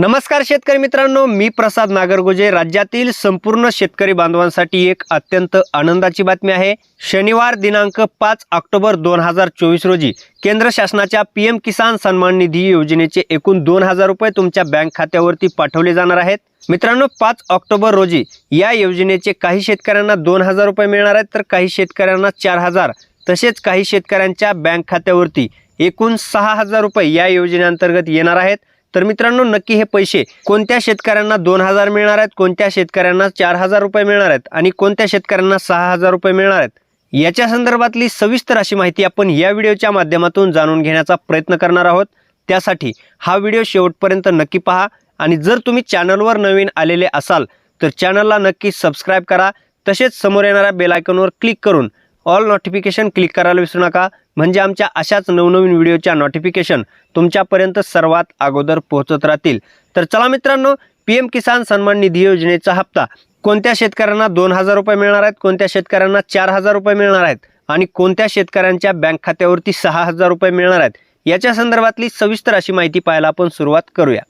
नमस्कार शेतकरी मित्रांनो मी प्रसाद नागरगोजे. राज्यातील संपूर्ण शेतकरी बांधवांसाठी एक अत्यंत आनंदाची बातमी आहे. शनिवार दिनांक पाच ऑक्टोबर दोन हजार चोवीस रोजी केंद्र शासनाच्या पी एम किसान सन्मान निधी योजनेचे एकूण दोन हजार रुपये तुमच्या बँक खात्यावरती पाठवले जाणार आहेत. मित्रांनो पाच ऑक्टोबर रोजी या योजनेचे काही शेतकऱ्यांना दोन हजार रुपये मिळणार आहेत तर काही शेतकऱ्यांना चार हजार. तसेच काही शेतकऱ्यांच्या बँक खात्यावरती एकूण सहा हजार रुपये या योजनेअंतर्गत येणार आहेत. तर मित्रांनो नक्की हे पैसे कोणत्या शेतकऱ्यांना दोन हजार मिळणार आहेत कोणत्या शेतकऱ्यांना चार हजार रुपये मिळणार आहेत आणि कोणत्या शेतकऱ्यांना सहा हजार रुपये मिळणार आहेत याच्या संदर्भातली सविस्तर अशी माहिती आपण या व्हिडिओच्या माध्यमातून जाणून घेण्याचा प्रयत्न करणार आहोत. त्यासाठी हा व्हिडिओ शेवटपर्यंत नक्की पहा आणि जर तुम्ही चॅनलवर नवीन आलेले असाल तर चॅनलला नक्की सबस्क्राईब करा. तसेच समोर येणाऱ्या बेल आयकॉनवर क्लिक करून ऑल नोटिफिकेशन क्लिक करायला विसरू नका. म्हणजे आमच्या अशाच नवनवीन व्हिडिओच्या नोटिफिकेशन तुमच्यापर्यंत सर्वात अगोदर पोहोचत राहतील. तर चला मित्रांनो पी एम किसान सन्मान निधी योजनेचा हप्ता. कोणत्या शेतकऱ्यांना दोन हजार रुपये मिळणार आहेत? कोणत्या शेतकऱ्यांना चार हजार रुपये मिळणार आहेत? आणि कोणत्या शेतकऱ्यांच्या बँक खात्यावरती सहा हजार रुपये मिळणार आहेत? याच्या संदर्भातली सविस्तर अशी माहिती पाहायला आपण सुरुवात करूया.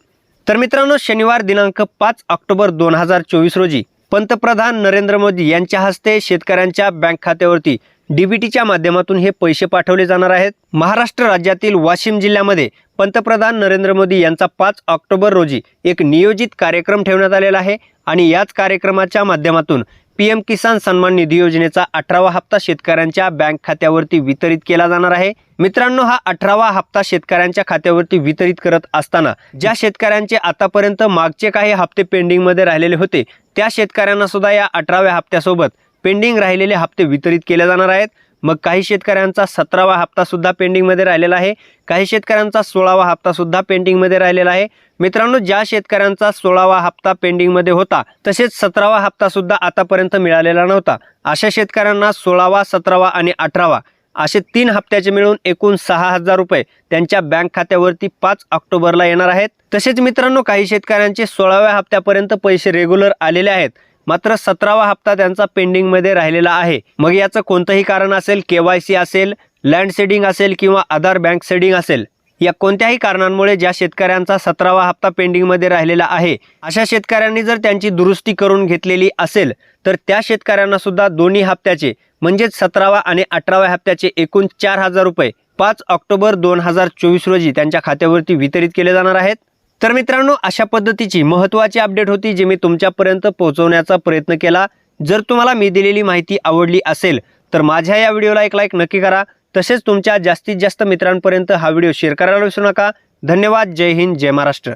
तर मित्रांनो शनिवार दिनांक पाच ऑक्टोबर दोन हजार चोवीस रोजी पंतप्रधान नरेंद्र मोदी यांच्या हस्ते शेतकऱ्यांच्या बँक खात्यावरती डीबीटीच्या माध्यमातून हे पैसे पाठवले जाणार आहेत. महाराष्ट्र राज्यातील वाशिम जिल्ह्यामध्ये पंतप्रधान नरेंद्र मोदी यांचा पाच ऑक्टोबर रोजी एक नियोजित कार्यक्रम ठेवण्यात आलेला आहे आणि याच कार्यक्रमाच्या माध्यमातून पी एम किसान सन्मान निधी योजनेचा अठरावा हप्ता शेतकऱ्यांच्या बँक खात्यावरती वितरित केला जाणार आहे. मित्रांनो हा अठरावा हप्ता शेतकऱ्यांच्या खात्यावरती वितरित करत असताना ज्या शेतकऱ्यांचे आतापर्यंत मागचे काही हप्ते पेंडिंगमध्ये राहिलेले होते त्या शेतकऱ्यांना सुद्धा या अठराव्या हप्त्यासोबत पेंडिंग राहिलेले हप्ते वितरित केले जाणार आहेत. मग काही शेतकऱ्यांचा सतरावा हप्तासुद्धा पेंडिंगमध्ये राहिलेला आहे. काही शेतकऱ्यांचा सोळावा हप्तासुद्धा पेंडिंगमध्ये राहिलेला आहे. मित्रांनो ज्या शेतकऱ्यांचा सोळावा हप्ता पेंडिंगमध्ये होता तसेच सतरावा हप्तासुद्धा आतापर्यंत मिळालेला नव्हता. अशा शेतकऱ्यांना सोळावा सतरावा आणि अठरावा असे तीन हप्त्याचे मिळून एकूण सहा हजार रुपये त्यांच्या बँक खात्यावरती पाच ऑक्टोबरला येणार आहेत. तसेच मित्रांनो काही शेतकऱ्यांचे सोळाव्या हप्त्यापर्यंत पैसे रेग्युलर आलेले आहेत. मात्र सतरावा हप्ता त्यांचा पेंडिंगमध्ये राहिलेला आहे. मग याचं कोणतंही कारण असेल केवायसी असेल लँड सेडिंग असेल किंवा आधार बँक सेडिंग असेल या कोणत्याही कारणांमुळे ज्या शेतकऱ्यांचा सतरावा हप्ता पेंडिंगमध्ये राहिलेला आहे अशा शेतकऱ्यांनी जर त्यांची दुरुस्ती करून घेतलेली असेल तर त्या शेतकऱ्यांना सुद्धा दोन्ही हप्त्याचे म्हणजेच सतरावा आणि अठराव्या हप्त्याचे एकूण चार हजार रुपये पाच ऑक्टोबर दोन हजार चोवीस रोजी त्यांच्या खात्यावरती वितरित केले जाणार आहेत. तर मित्रांनो अशा पद्धतीची महत्त्वाची अपडेट होती जी मी तुमच्यापर्यंत पोहोचवण्याचा प्रयत्न केला. जर तुम्हाला मी दिलेली माहिती आवडली असेल तर माझ्या या व्हिडिओला एक लाईक नक्की करा. तसेच तुमच्या जास्तीत जास्त मित्रांपर्यंत हा व्हिडिओ शेअर करायला विसरू नका. धन्यवाद. जय हिंद. जय महाराष्ट्र.